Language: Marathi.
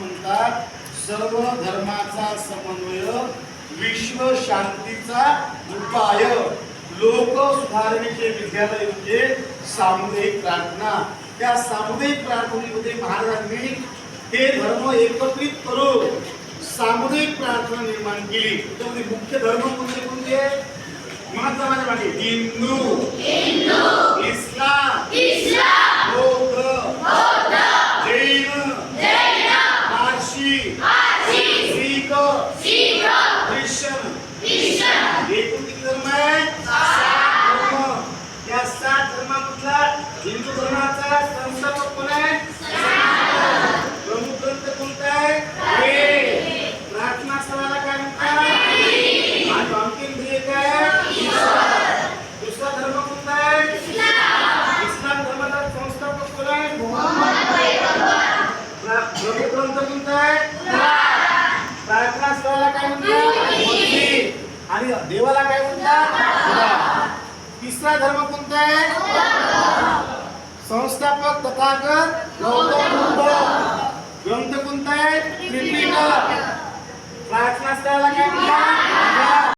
म्हणतात सर्व धर्माचा समन्वय विश्व शांतीचा उपाय. लोक सुधारणेचे विद्यालय म्हणजे सामुदायिक प्रार्थना. त्या सामुदायिक प्रार्थनेमध्ये महाराजांनी हे धर्म एकत्रित करून सामुदायिक प्रार्थना निर्माण केली. त्यामध्ये मुख्य धर्म कोणते कोणते? माझा माझ्या हिंदू इस्लाम बौद्ध जैन पारशी शीख ख्रिश्चन एकूण किती धर्म आहे? सात. धर्म या सात धर्मामधला हिंदू धर्माचा संस्थापक कोण आहे? प्रमुख ग्रंथ कोणता आहे? वेद. प्रार्थना स्थळाला काय म्हणतात आणि अंतिम ध्येय काय? दुसरा धर्म कोणता आहे? इस्लाम धर्माचा संस्थापक कोण आहे? प्रा- प्रमुख ग्रंथ कोणता आहे? काय म्हणतात. आणि देवाला काय म्हणतात? तिसरा धर्म कोणता आहे? संस्थापक तथागत गौतम बुद्ध ग्रंथ कोणता आहे? त्रिपिटक.